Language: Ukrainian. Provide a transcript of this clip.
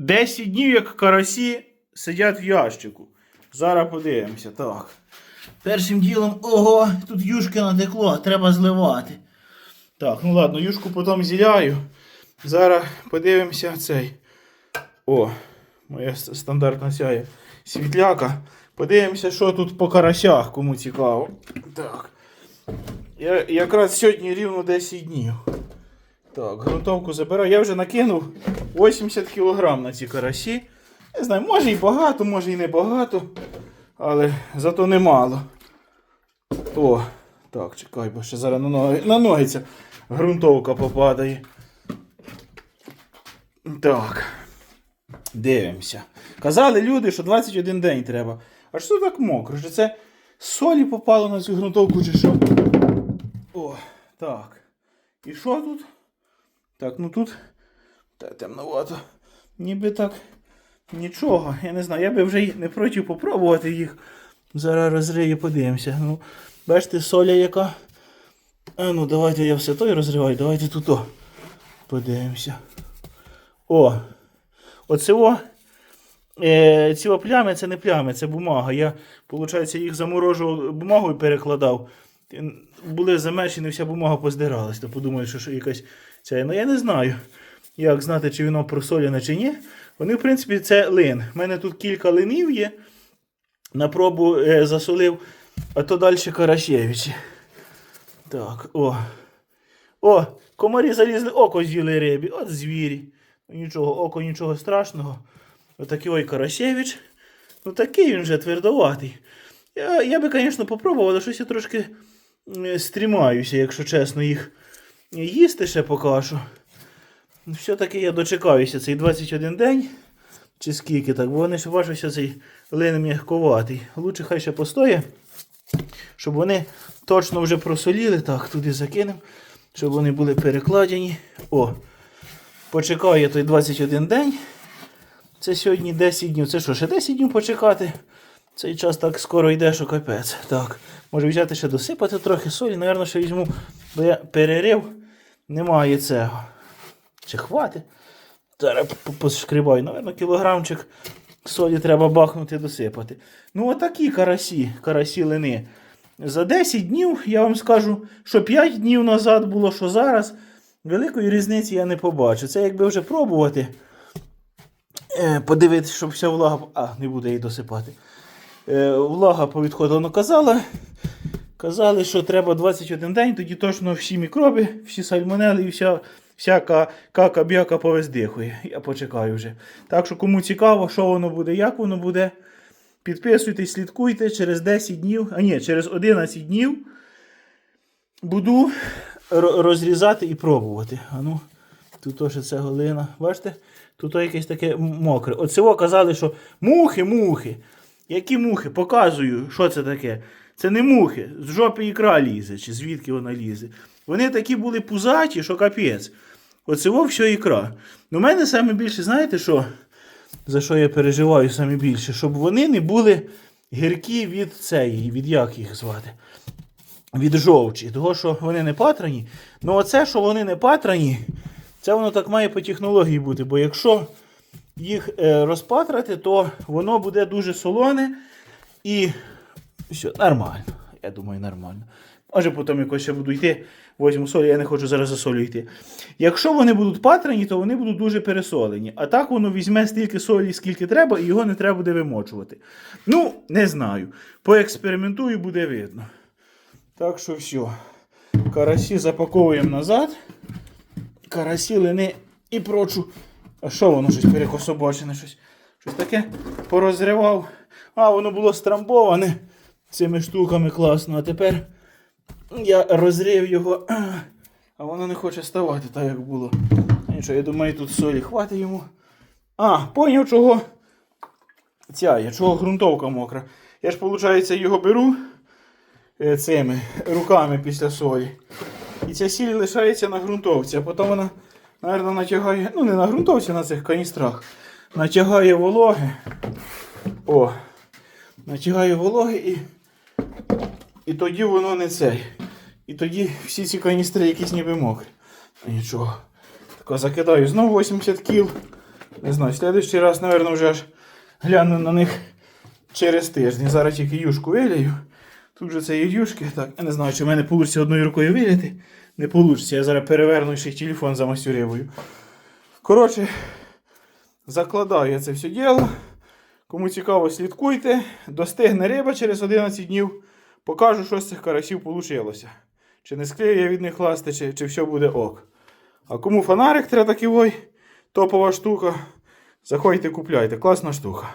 10 днів, як карасі сидять в ящику. Зараз подивимося. Так. Першим ділом, ого, тут юшки натекло, треба зливати. Так, ну ладно, юшку потім зіляю. Зараз подивимося цей. О, моя стандартна сяє світляка. Подивимося, що тут по карасях, кому цікаво. Так. Я, якраз сьогодні рівно 10 днів. Так, грунтовку забираю. Я вже накинув 80 кг на ці карасі. Не знаю, може і багато, може і не багато. Але зато немало. О, так, чекай, бо ще зараз на ноги, на ноги ця грунтовка попадає. Так. Дивимося. Казали люди, що 21 день треба. А що так мокро? Що це солі попало на цю грунтовку чи що? О, так. І що тут? Так, ну тут. Та темновато. Ніби так. Нічого. Я не знаю. Я би вже не проти попробувати їх. Зараз розрию, подивимося. Ну, бачите, соля яка. А ну давайте я все той розриваю, давайте тут о. Подивимося. О! Оце о. Е, ці плями це не плями, це бумага. Я, виходить, їх заморожував бумагою перекладав. Були замечені, вся бумага поздиралась. То подумаю, що, що якась ця. Ну я не знаю, як знати, чи воно просоляне чи ні. Вони, в принципі, це лин. У мене тут кілька линів є. На пробу е, засолив, а то далі Карашевичі. Так, о. О, комарі залізли, око з'їли рибі. От звірі. Ну, Нічого, око, нічого страшного. Отакий ой Карасєвич. Ну такий він вже твердоватий. Я, я би, звісно, попробував, але щось я трошки стрімаюся, якщо чесно, їх їсти ще. Ну, Все-таки я дочекаюся цей 21 день. Чи скільки так, бо вони ж бачу, цей лин м'ягковатий. Лучше хай ще постоє, щоб вони точно вже просоліли. Так, туди закинемо, щоб вони були перекладені. О, почекаю я той 21 день. Це сьогодні 10 днів. Це що, ще 10 днів почекати? Цей час так скоро йде, що капець. Так, може взяти ще досипати трохи солі. Наверно, ще візьму, бо я перерив. Немає цього. Чи хватить? Зараз пошкрібаю. Наверно, кілограмчик солі треба бахнути досипати. Ну, отакі карасі, карасі лини. За 10 днів я вам скажу, що 5 днів назад було, що зараз. Великої різниці я не побачу. Це якби вже пробувати. Е, подивитися, щоб вся влага. А, не буде її досипати. Е, влага повідходила казала. Казали, що треба 21 день, тоді точно всі мікроби, всі сальмонели і вся, всяка кака-бяка повездихує. Я почекаю вже. Так що, кому цікаво, що воно буде, як воно буде, підписуйтесь, слідкуйте через 10 днів, а ні, через 11 днів буду розрізати і пробувати. А ну, тут теж це голина. Бачите? Тут якесь таке мокре. Цього казали, що мухи, мухи. Які мухи? Показую, що це таке. Це не мухи. З жопи ікра лізе, чи звідки вона лізе. Вони такі були пузаті, що капець. Оце все ікра. Ну, мене саме більше, знаєте що? За що я переживаю саме більше? Щоб вони не були гіркі від цієї, від як їх звати? Від жовчі. Того, що вони не патрані. Ну, оце, що вони не патрані, це воно так має по технології бути. Бо якщо їх е, розпатрати, то воно буде дуже солоне і все, нормально. Я думаю, нормально. Може потім якось ще буду йти, возьму солі, я не хочу зараз за солі йти. Якщо вони будуть патрані, то вони будуть дуже пересолені. А так воно візьме стільки солі, скільки треба, і його не треба буде вимочувати. Ну, не знаю. Поекспериментую, буде видно. Так що все. Карасі запаковуємо назад. Карасі, лини і прочу. А що воно щось перекособочене, щось, щось таке порозривав. А, воно було страмбоване цими штуками класно. А тепер я розрив його, а воно не хоче ставати так, як було. Нічого, я думаю, тут солі хватить йому. А, поняв, чого ця є, чого ґрунтовка мокра. Я ж, виходить, його беру е, цими руками після солі. І ця сіль лишається на ґрунтовці, а потім вона, мабуть, натягає, ну не на ґрунтовці, на цих каністрах. Натягає вологи. О. Натягає вологи і. І тоді воно не цей. І тоді всі ці каністри якісь ніби мокрі. Нічого. Тако закидаю знову 80 кіл. Не знаю, в следующий раз, мабуть, вже аж гляну на них через тиждень. Зараз тільки юшку вилію. Тут же це є юшки. Так, я не знаю, чи в мене вийде одною рукою виліти. Не вийде. Я зараз переверну ще телефон замастю рибою. Коротше, закладаю я це все діло. Кому цікаво, слідкуйте. Достигне риба через 11 днів. Покажу, що з цих карасів вийшло. Чи не склею я від них ласти, чи, чи все буде ок. А кому фонарик треба такий топова штука. Заходьте, купляйте. Класна штука.